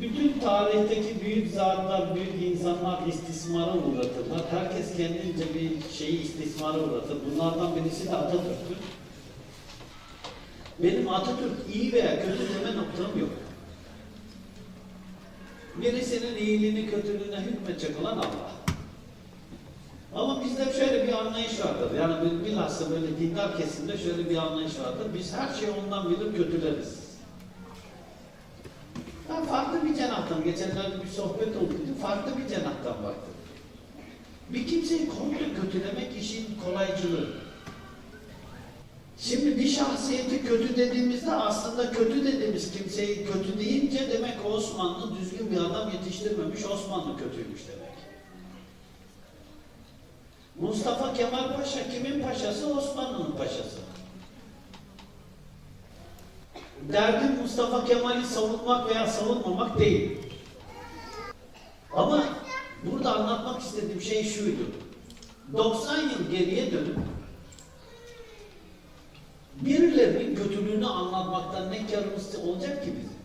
Bütün tarihteki büyük zatlar, büyük insanlar istismara uğratırlar. Herkes kendince bir şeyi istismara uğratır. Bunlardan birisi de Atatürk'tür. Benim Atatürk iyi veya kötü deme noktam yok. Birisinin iyiliğini, kötülüğüne hükmedecek olan Allah. Ama bizde şöyle bir anlayış vardır. Yani bil- bilhassa böyle dindar kesimde şöyle bir anlayış vardır. Biz her şeyi ondan bilir kötüleriz. Ben farklı bir cenahtan, geçenlerde bir sohbet oldu, farklı bir cenahtan baktım. Bir kimseyi komple kötülemek işin kolaycılığı. Şimdi bir şahsiyeti kötü dediğimizde aslında kötü dediğimiz kimseyi kötü deyince demek Osmanlı düzgün bir adam yetiştirmemiş, Osmanlı kötüymüş demek. Mustafa Kemal Paşa kimin paşası? Osmanlı'nın paşası. Derdim Mustafa Kemal'i savunmak veya savunmamak değil. Ama burada anlatmak istediğim şey şuydu. 90 yıl geriye dönüp birilerinin kötülüğünü anlatmaktan ne karımız olacak ki bizim?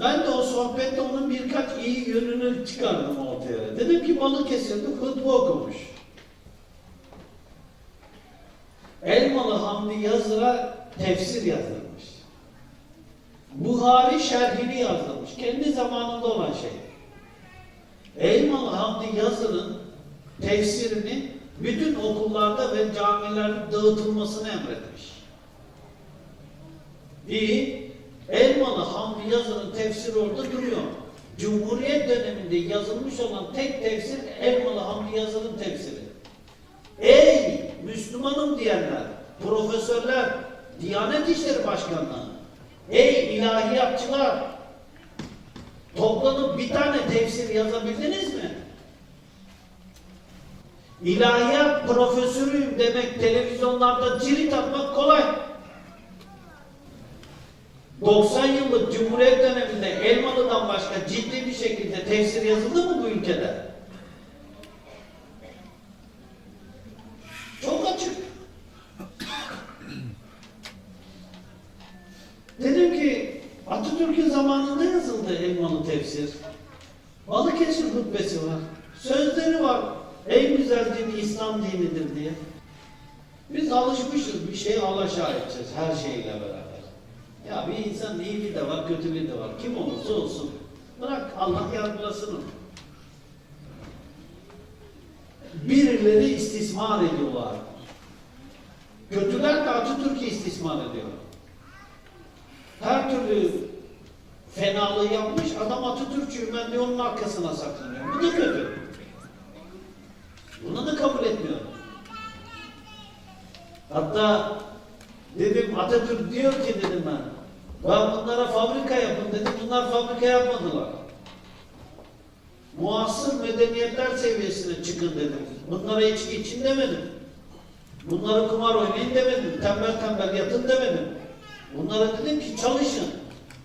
Ben de o sohbette onun birkaç iyi yönünü çıkardım ortaya. Dedim ki Balıkesir'de hutbe okumuş. Elmalı Hamdi Yazır'a tefsir yazdırmış. Buhari şerhini yazdırmış. Kendi zamanında olan şey. Elmalı Hamdi Yazır'ın tefsirini bütün okullarda ve camilerde dağıtılmasını emretmiş. İyi. Elmalı Hamdi Yazır'ın tefsiri orada duruyor. Cumhuriyet döneminde yazılmış olan tek tefsir Elmalı Hamdi Yazır'ın tefsiri. Ey Müslümanım diyenler, profesörler, Diyanet İşleri Başkanları, ey ilahiyatçılar, toplanıp bir tane tefsir yazabildiniz mi? İlahiyat profesörüyüm demek televizyonlarda cirit atmak kolay. 90 yıllık Cumhuriyet döneminde Elmalı'dan başka ciddi bir şekilde tefsir yazıldı mı bu ülkede? Çok açık. Dedim ki Atatürk'ün zamanında yazıldı Elmalı tefsir. Balıkesir hutbesi var. Sözleri var. En güzel din İslam dinidir diye. Biz alışmışız bir şeye alaşağı edeceğiz her şeyle beraber. Ya bir insan iyiliği de var, kötülüğü de var. Kim olursa olsun. Bırak Allah yargılasın onu. Birileri istismar ediyorlar. Kötüler de Atatürk'ü istismar ediyor. Her türlü fenalığı yapmış adam Atatürkçüyüm ben de onun arkasına saklanıyor. Bu da kötü. Bunu da kabul etmiyorum. Hatta dedim Atatürk diyor ki dedim ben. Ben bunlara fabrika yapın dedim. Bunlar fabrika yapmadılar. Muasır medeniyetler seviyesine çıkın dedim. Bunlara içki için demedim. Bunlara kumar oynayın demedim. Tembel tembel yatın demedim. Bunlara dedim ki çalışın.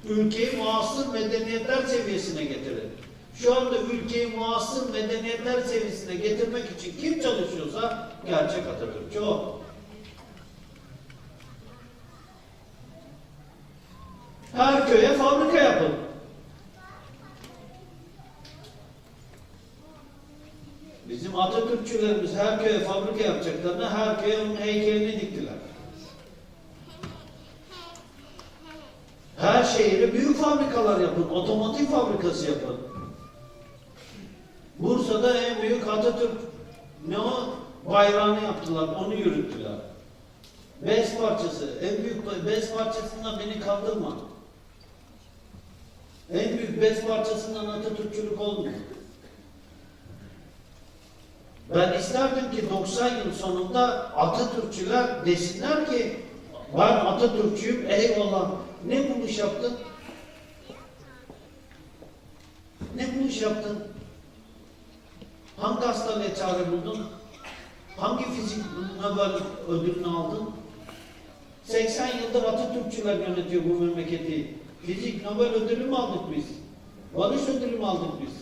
Ülkeyi muasır medeniyetler seviyesine getirin. Şu anda ülkeyi muasır medeniyetler seviyesine getirmek için kim çalışıyorsa gerçek Atatürkçü o. Her köye fabrika yapın. Bizim Atatürkçülerimiz her köye fabrika yapacaklarına her köye onun heykelini diktiler. Her şehire büyük fabrikalar yapın, otomotiv fabrikası yapın. Bursa'da en büyük Atatürk ne o? Bayrağını yaptılar, onu yürüttüler. Bez parçası, en büyük bez parçasından beni kaldırma. En büyük bez parçasından Atatürkçülük olmuyor. Ben isterdim ki 90 yıl sonunda Atatürkçüler desinler ki ben Atatürkçüyüm eyvallah. Ne buluş yaptın? Ne buluş yaptın? Hangi hastalığa çare buldun? Hangi fizik Nobel ödülünü aldın? 80 yıldır Atatürkçüler yönetiyor bu memleketi. Fizik Nobel ödülü mü aldık biz? Barış ödülü mü aldık biz?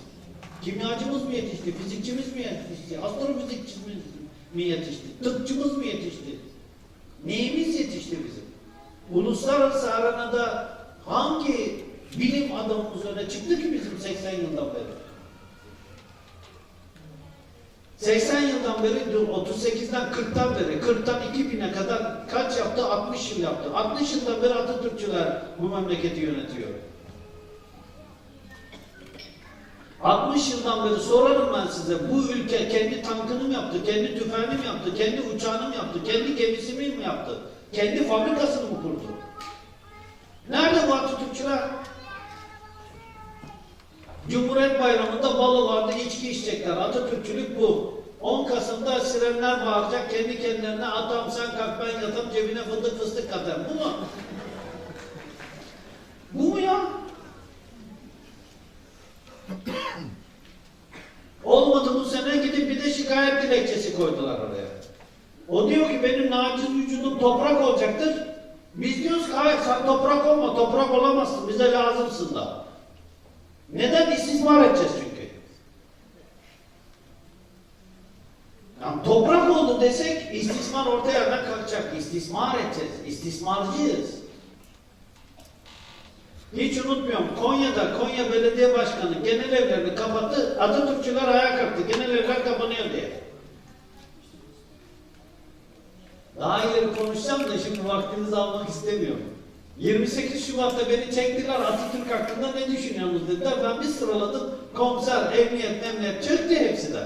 Kimyacımız mı yetişti? Fizikçimiz mi yetişti? Astrofizikçimiz mi yetişti? Tıpçımız mı yetişti? Neyimiz yetişti bizim? Uluslararası arenada Hangi bilim adamımız öne çıktı ki bizim 80 yıldan beri? 80 yıldan beri, dur, 38'den 40'tan beri, 40'tan 2000'e kadar kaç yaptı? 60 yıl yaptı. 60 yıldan beri Atatürkçüler bu memleketi yönetiyor. 60 yıldan beri sorarım ben size, bu ülke kendi tankını mı yaptı, kendi tüfeğini mi yaptı, kendi uçağını mı yaptı, kendi gemisini mi yaptı, kendi fabrikasını mı kurdu? Nerede bu Atatürkçüler? Cumhuriyet Bayramı'nda balolarda içki içecekler. Atatürkçülük bu. 10 Kasım'da sirenler bağıracak kendi kendilerine atam sen kalk ben yatam cebine fındık fıstık katar. Bu mu? Bu mu ya? Olmadı bu sene gidip bir de şikayet dilekçesi koydular oraya. O diyor ki benim naciz vücudum toprak olacaktır. Biz diyoruz ki hayır sen toprak olma, toprak olamazsın, bize lazımsın da. Neden istismar edeceğiz çünkü? Yani toprak oldu desek istismar ortaya yerden kalkacak. İstismar edeceğiz. İstismarcıyız. Hiç unutmuyorum. Konya'da Konya Belediye Başkanı genel evlerini kapattı. Atatürkçüler ayağa kalktı. Genel evler kapanıyor diye. Daha ileri konuşacağım da şimdi vaktinizi almak istemiyorum. 28 Şubat'ta beni çektiler Atatürk hakkında ne düşünüyorsunuz dediler. Ben bir sıraladım. Komiser, emniyet, emniyet çöktü hepsi de.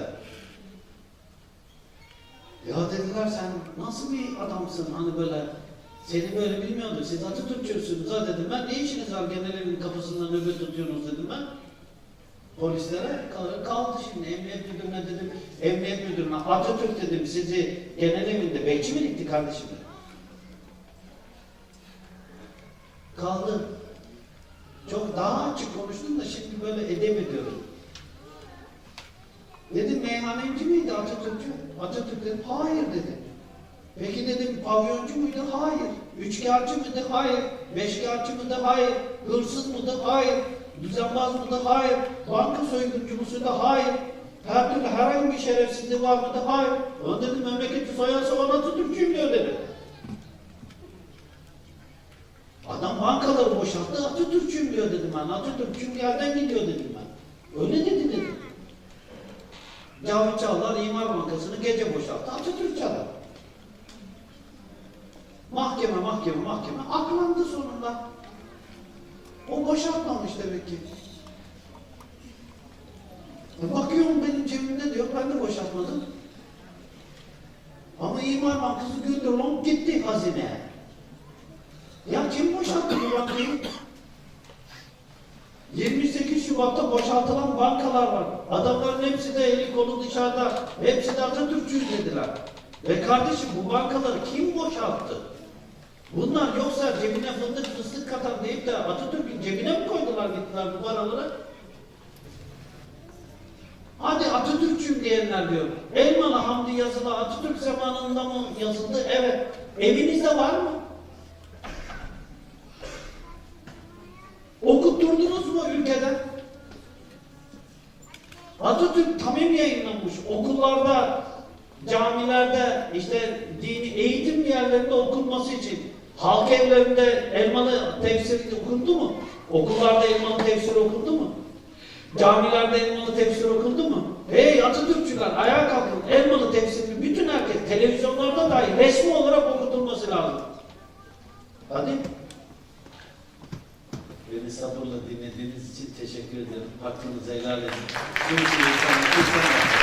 Ya dediler sen nasıl bir adamsın hani böyle seni böyle bilmiyorduk siz Atatürkçüsünüz ha dedim ben ne işiniz var genel evin kapısında nöbet tutuyorsunuz dedim ben. Polislere kal- kaldı şimdi emniyet müdürüne dedim emniyet müdürüne Atatürk dedim sizi genel evinde bekçi mi dikti kardeşim dedim. Kaldı. Çok daha açık konuştum da şimdi böyle edemiyorum. Dedim meyhaneci miydi Atatürkçü? Atatürk dedim hayır dedi. Peki dedim pavyoncu muydu? Hayır. Üçkağıtçı mıydı? Hayır. Beşkağıtçı mıydı? Hayır. Hırsız mıydı? Hayır. Düzenbaz mıydı? Hayır. Banka soyguncu muydu? Hayır. Her türlü herhangi bir şerefsizliği var mıydı? Hayır. O dedim memleketi soyan soğan Atatürkçüyüm diyor dedi. Adam bankaları boşalttı Atatürkçüyüm diyor dedim ben. Atatürkçüyüm yerden gidiyor dedim ben. Öyle dedi dedim. Cavit Çağlar İmar Bankası'nı gece boşalttı. Atatürk çalar. Mahkeme, mahkeme, mahkeme. Aklandı sonunda. O boşaltmamış demek ki. E bakıyorum benim cebimde diyor, ben de boşaltmadım. Ama İmar Bankası güldür gitti hazineye. Ya kim boşalttı bu bankayı? 28 Şubat'ta boşaltılan bankalar var. Adamların hepsi de eli kolu dışarıda. Hepsi de Atatürkçüyüz dediler. Ve kardeşim bu bankaları kim boşalttı? Bunlar yoksa cebine fındık fıstık katan deyip de Atatürk'ün cebine mi koydular gittiler bu paraları? Hadi Atatürkçüyüm diyenler diyor. Elmalı Hamdi yazılı Atatürk zamanında mı yazıldı? Evet. Evinizde var mı? Okutturdunuz mu ülkeden? Atatürk tamim yayınlanmış. Okullarda, camilerde, işte dini eğitim yerlerinde okunması için halk evlerinde elmalı tefsiri okundu mu? Okullarda elmalı tefsiri okundu mu? Camilerde elmalı tefsir okundu mu? Hey Atatürkçüler ayağa kalkın. Elmalı tefsirini bütün herkes televizyonlarda dahi resmi olarak okutulması lazım. Hadi. İçin teşekkür ederim. Hakkınızı helal edin. Görüşürüz.